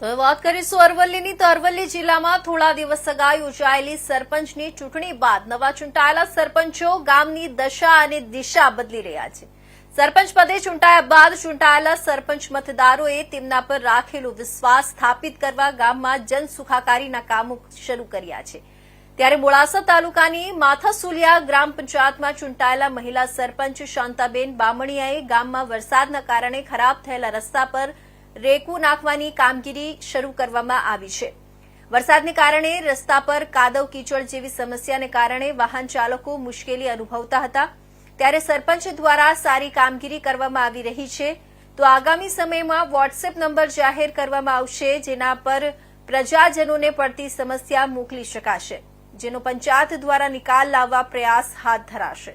તો વાત કરીશું અરવલ્લીની. તો અરવલ્લી જિલ્લામાં થોડા દિવસ અગાઉ યોજાયેલી સરપંચની ચૂંટણી બાદ નવા ચૂંટાયેલા સરપંચો ગામની દશા અને દિશા બદલી રહ્યા છે. સરપંચ પદે ચૂંટાયા બાદ ચૂંટાયેલા સરપંચ મતદારોએ તેમના પર રાખેલો વિશ્વાસ સ્થાપિત કરવા ગામમાં જન સુખાકારીના કામો શરૂ કર્યા છે. ત્યારે મોડાસા તાલુકાની માથાસુલિયા ગ્રામ પંચાયતમાં ચૂંટાયેલા મહિલા સરપંચ શાંતાબેન બામણીયાએ ગામમાં વરસાદના કારણે ખરાબ થયેલા રસ્તા પર રેકુ નાખવાની કામગીરી શરૂ કરવામાં આવી છે. વરસાદને કારણે રસ્તા પર કાદવ કીચડ જેવી સમસ્યાને કારણે વાહન ચાલકો મુશ્કેલી અનુભવતા હતા. ત્યારે સરપંચ દ્વારા સારી કામગીરી કરવામાં આવી રહી છે. તો આગામી સમયમાં વોટ્સએપ નંબર જાહેર કરવામાં આવશે, જેના પર પ્રજાજનોને પડતી સમસ્યા મોકલી શકાશે, જેનો પંચાયત દ્વારા નિકાલ લાવવા પ્રયાસ હાથ ધરાશે.